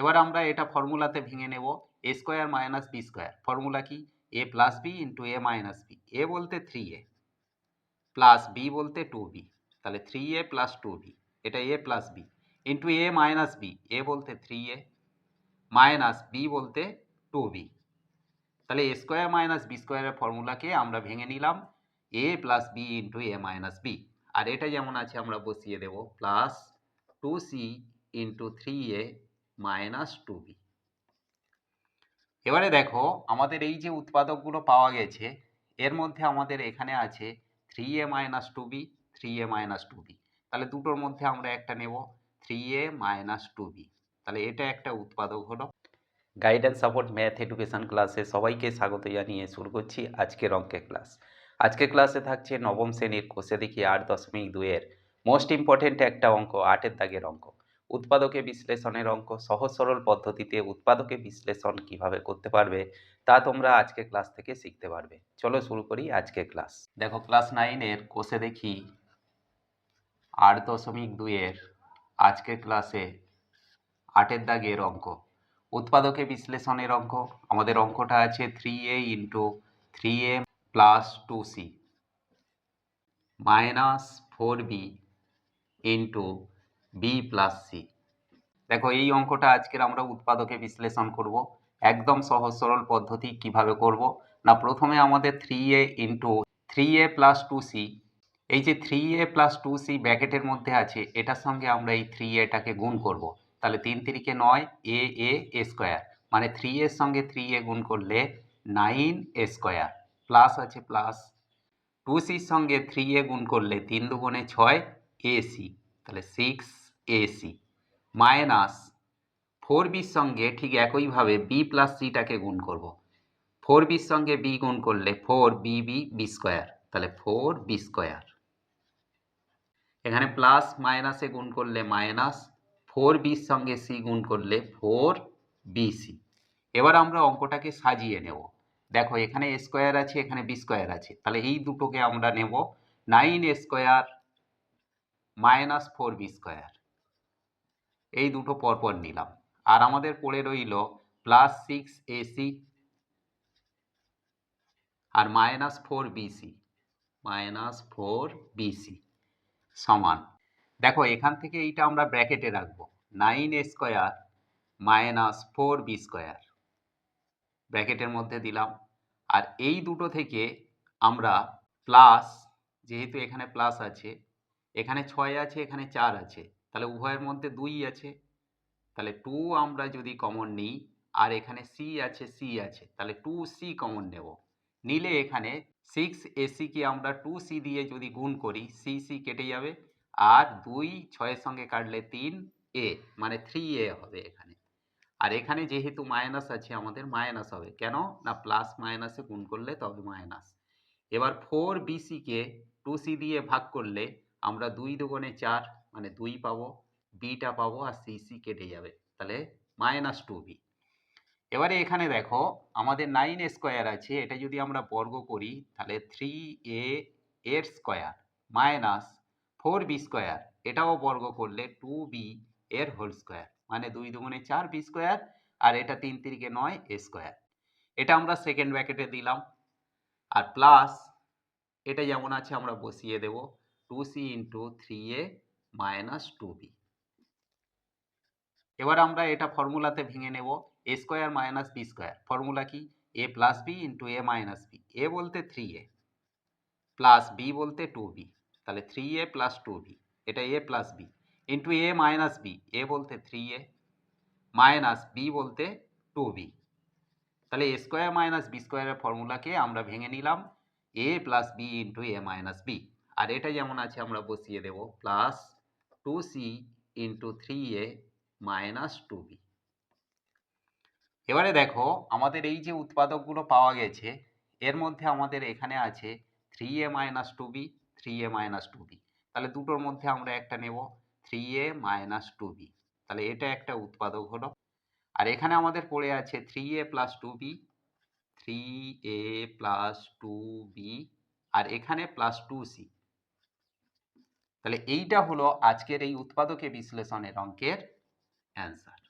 এবার আমরা এটা ফর্মুলাতে ভেঙে নেব A square minus B square formula কি? A plus B into A minus B A বলতে থ্রি এ প্লাস বি বলতে টু বি তাহলে three A plus two B এটা A plus B into A minus B A বলতে three A minus B বলতে two B তাহলে A square minus B স্কোয়ারের ফর্মুলাকে আমরা ভেঙে নিলাম। A plus B into A minus B আর এটা যেমন আছে আমরা বসিয়ে দেব। Plus two C into three A minus two B. এবারে দেখো, আমাদের এই যে উৎপাদকগুলো পাওয়া গেছে, এর মধ্যে আমাদের এখানে আছে three A minus two B three A minus two B তাহলে দুটোর মধ্যে আমরা একটা নেব three A minus two B তাহলে এটা একটা উৎপাদক হলো। গাইডেন্স সাপোর্ট ম্যাথ এডুকেশন ক্লাসে সবাইকে স্বাগত জানিয়ে শুরু করছি আজকের অঙ্কের ক্লাস আজকের ক্লাসে থাকছে নবম শ্রেণির কোষে দেখি আট দশমিক দুইয়ের মোস্ট ইম্পর্টেন্ট একটা অঙ্ক, আটের দাগের অঙ্ক। উৎপাদকে বিশ্লেষণের অঙ্ক সহজ সরল পদ্ধতিতে উৎপাদকে বিশ্লেষণ কীভাবে করতে পারবে, তা তোমরা আজকে ক্লাস থেকে শিখতে পারবে। চলো শুরু করি আজকে ক্লাস। দেখো ক্লাস নাইনের কোষে দেখি আট দশমিক দুইয়ের আজকের ক্লাসে আটের দাগের অঙ্ক। উৎপাদকে বিশ্লেষণের অঙ্ক, আমাদের অঙ্কটা আছে three A into three A plus two C minus four B into B plus C দেখো, এই অঙ্কটা আজকের আমরা উৎপাদকে বিশ্লেষণ করব। একদম সহজ সরল পদ্ধতি কীভাবে করব? না, প্রথমে আমাদের three A into three A plus two C এই যে three A plus two C ব্যাকেটের মধ্যে আছে, এটার সঙ্গে আমরা এই থ্রি এটাকে গুণ করব। তাহলে তিন তিরিকে নয় এ এ স্কোয়ার মানে থ্রি এর সঙ্গে থ্রি এ গুণ করলে নাইন এ স্কোয়ার প্লাস আছে প্লাস টু সির সঙ্গে থ্রি এ গুণ করলে তিন দুগুণে ছয় এ সি তাহলে six A C minus four বির সঙ্গে ঠিক একইভাবে বি প্লাস সিটাকে গুণ করব। ফোর বির সঙ্গে বি গুণ করলে four B B B square. তাহলে ফোর বি স্কোয়ার। এখানে প্লাস মাইনাসে গুণ করলে মাইনাস, ফোর বির সঙ্গে সি গুণ করলে ফোর বিসি এবার আমরা অঙ্কটাকে সাজিয়ে নেব। দেখো এখানে স্কোয়ার আছে, এখানে বি স্কোয়ার আছে। তাহলে এই দুটোকে আমরা নেব। Nine square minus four B square. এই দুটো পরপর নিলাম। আর আমাদের পড়ে রইল প্লাস সিক্স এসি আর minus four BC minus four BC সমান। দেখো, এখান থেকে এইটা আমরা ব্র্যাকেটে রাখব। Nine A square minus four B square ব্র্যাকেটের মধ্যে দিলাম। আর এই দুটো থেকে আমরা প্লাস যেহেতু এখানে প্লাস আছে, এখানে ছয় আছে, এখানে চার আছে। তাহলে উভয়ের মধ্যে দুই আছে। তাহলে টু আমরা যদি কমন নিই, আর এখানে সি আছে সি আছে, তাহলে টু সি কমন নেব। নিলে এখানে সিক্স এসিকে আমরা টু সি দিয়ে যদি গুণ করি সি সি কেটে যাবে। আর দুই ছয়ের সঙ্গে কাটলে তিন এ মানে থ্রি এ হবে এখানে। আর এখানে যেহেতু মাইনাস আছে, আমাদের মাইনাস হবে। কেন? না প্লাস মাইনাসে গুণ করলে তবে মাইনাস এবার ফোর বিসিকে টু সি দিয়ে ভাগ করলে আমরা দুই দুগুণে চার মানে দুই পাবো, বিটা পাবো আর সি সি কেটে যাবে। তাহলে মাইনাস টু বি এবারে এখানে দেখো, আমাদের নাইন স্কোয়ার আছে, এটা যদি আমরা বর্গ করি, তাহলে থ্রি এ এর square minus four B square এটাও বর্গ করলে টু বি এর হোল স্কোয়ার মানে দুই দুগুণে চার বি স্কোয়ার আর এটা তিন তিরিকে নয় এ স্কোয়ার এটা আমরা সেকেন্ড ব্র্যাকেটে দিলাম। আর প্লাস এটা যেমন আছে, আমরা বসিয়ে দেব। Two C into three A minus two B এবার আমরা এটা ফর্মুলাতে ভেঙে নেব A square minus B square formula কি? A plus B into A minus B A বলতে থ্রি এ প্লাস বি বলতে টু বি তাহলে three A plus two B এটা A plus B into A minus B A বলতে three A minus B বলতে two B তাহলে A square minus B স্কোয়ারের ফর্মুলাকে আমরা ভেঙে নিলাম। A plus B into A minus B আর এটা যেমন আছে আমরা বসিয়ে দেব plus two C into three A minus two B এবারে দেখো আমাদের এই যে উৎপাদকগুলো পাওয়া গেছে, এর মধ্যে আমাদের এখানে আছে three A minus two B three A minus two B তাহলে দুটোর মধ্যে আমরা একটা নেব three A minus two B তাহলে এটা একটা উৎপাদক হলো। আর এখানে আমাদের পড়ে আছে three A plus two B three A plus two B আর এখানে প্লাস টু সি তাহলে এইটা হলো আজকের এই উৎপাদকে বিশ্লেষণের অঙ্কের অ্যান্সার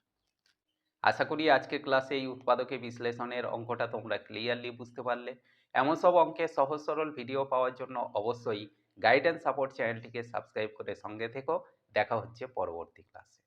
আশা করি আজকের ক্লাসে এই উৎপাদকে বিশ্লেষণের অঙ্কটা তোমরা ক্লিয়ারলি বুঝতে পারলে। এমন সব অঙ্কের সহজ সরল ভিডিও পাওয়ার জন্য অবশ্যই গাইডেন্স সাপোর্ট চ্যানেলটিকে সাবস্ক্রাইব করে সঙ্গে থেকো। দেখা হচ্ছে পরবর্তী ক্লাসে